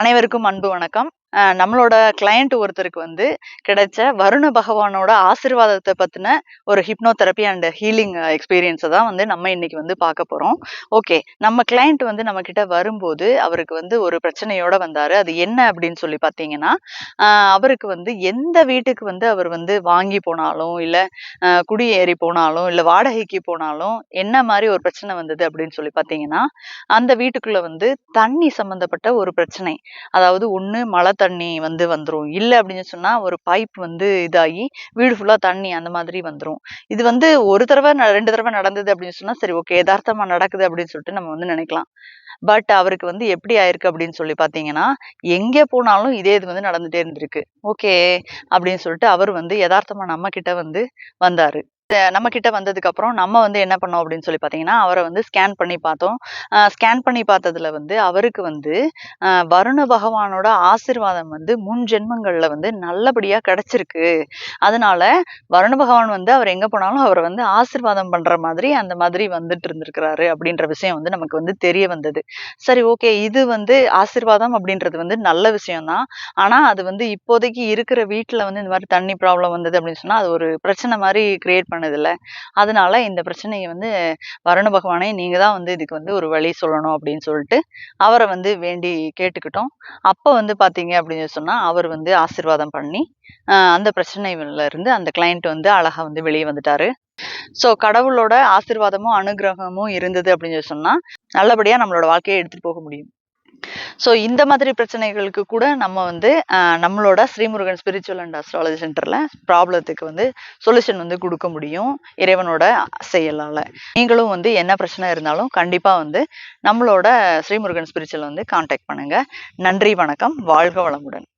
அனைவருக்கும் அன்பு வணக்கம். நம்மளோட கிளையண்ட் ஒருத்தருக்கு வந்து கிடைச்ச வருண பகவானோட ஆசீர்வாதத்தை பத்தின ஒரு ஹிப்னோதெரப்பி அண்ட் ஹீலிங் எக்ஸ்பீரியன்ஸை தான் வந்து நம்ம இன்னைக்கு வந்து பார்க்க போறோம். ஓகே நம்ம கிளையண்ட் வந்து நம்ம கிட்ட வரும்போது அவருக்கு வந்து ஒரு பிரச்சனையோட வந்தாரு. அது என்ன அப்படின்னு சொல்லி பார்த்தீங்கன்னா அவருக்கு வந்து எந்த வீட்டுக்கு வந்து அவர் வந்து வாங்கி போனாலும் இல்லை குடியேறி போனாலும் இல்லை வாடகைக்கு போனாலும் என்ன மாதிரி ஒரு பிரச்சனை வந்தது அப்படின்னு சொல்லி பார்த்தீங்கன்னா அந்த வீட்டுக்குள்ள வந்து தண்ணி சம்பந்தப்பட்ட ஒரு பிரச்சனை. அதாவது ஒன்று மழை தண்ணி வந்து வந்துடும் இல்லை அப்படின்னு சொன்னா ஒரு பைப் வந்து இதாகி வீடு ஃபுல்லா தண்ணி அந்த மாதிரி வந்துடும் இது வந்து ஒரு தடவை ந- ரெண்டு தடவை நடந்தது அப்படின்னு சொன்னா சரி ஓகே யதார்த்தமா நடக்குது அப்படின்னு சொல்லிட்டு நம்ம வந்து நினைக்கலாம். பட் அவருக்கு வந்து எப்படி ஆயிருக்கு அப்படின்னு சொல்லி பாத்தீங்கன்னா எங்க போனாலும் இதே இது வந்து நடந்துட்டே இருந்திருக்கு. ஓகே அப்படின்னு சொல்லிட்டு அவர் வந்து யதார்த்தமா நம்ம கிட்ட வந்து வந்தாரு. நம்ம கிட்ட வந்ததுக்கு அப்புறம் நம்ம வந்து என்ன பண்ணோம் அப்படின்னு சொல்லி பாத்தீங்கன்னா அவரை வந்து ஸ்கேன் பண்ணி பார்த்தோம். ஸ்கேன் பண்ணி பார்த்ததுல வந்து அவருக்கு வந்து ஆஹ் வருண பகவானோட ஆசீர்வாதம் வந்து முன் ஜென்மங்கள்ல வந்து நல்லபடியா கிடைச்சிருக்கு. அதனால வருண பகவான் வந்து அவர் எங்க போனாலும் அவரை வந்து ஆசிர்வாதம் பண்ற மாதிரி அந்த மாதிரி வந்துட்டு இருந்திருக்கிறாரு அப்படின்ற விஷயம் வந்து நமக்கு வந்து தெரிய வந்தது. சரி ஓகே இது வந்து ஆசீர்வாதம் அப்படின்றது வந்து நல்ல விஷயம்தான். ஆனா அது வந்து இப்போதைக்கு இருக்கிற வீட்டுல வந்து இந்த மாதிரி தண்ணி ப்ராப்ளம் வந்தது அப்படின்னு சொன்னா அது ஒரு பிரச்சனை மாதிரி கிரியேட் பண்ண இல்ல அதனால இந்த பிரச்சனையை வந்து வருண பகவானே நீங்க தான் வந்து இதுக்கு வந்து ஒரு வழி சொல்லணும் அப்படின்னு சொல்லிட்டு அவரை வந்து வேண்டி கேட்டுக்கிட்டோம். அப்போ வந்து பார்த்தீங்க அப்படின்னு சொன்னால் அவர் வந்து ஆசீர்வாதம் பண்ணி அந்த பிரச்சனைல இருந்து அந்த கிளையண்ட் வந்து அழகாக வந்து வெளியே வந்துட்டாரு. ஸோ கடவுளோட ஆசிர்வாதமும் அனுகிரகமும் இருந்தது அப்படின்னு சொல்லி சொன்னால் நல்லபடியாக நம்மளோட வாழ்க்கையை எடுத்துகிட்டு போக முடியும். சோ இந்த மாதிரி பிரச்சனைகளுக்கு கூட நம்ம வந்து ஆஹ் நம்மளோட ஸ்ரீமுருகன் ஸ்பிரிச்சுவல் அண்ட் அஸ்ட்ராலஜி சென்டர்ல ப்ராப்ளத்துக்கு வந்து சொல்யூஷன் வந்து கொடுக்க முடியும். இறைவனோட செயலால். நீங்களும் வந்து என்ன பிரச்சனை இருந்தாலும் கண்டிப்பா வந்து நம்மளோட ஸ்ரீமுருகன் ஸ்பிரிச்சுவல் வந்து காண்டாக்ட் பண்ணுங்க. நன்றி வணக்கம். வாழ்க வளமுடன்.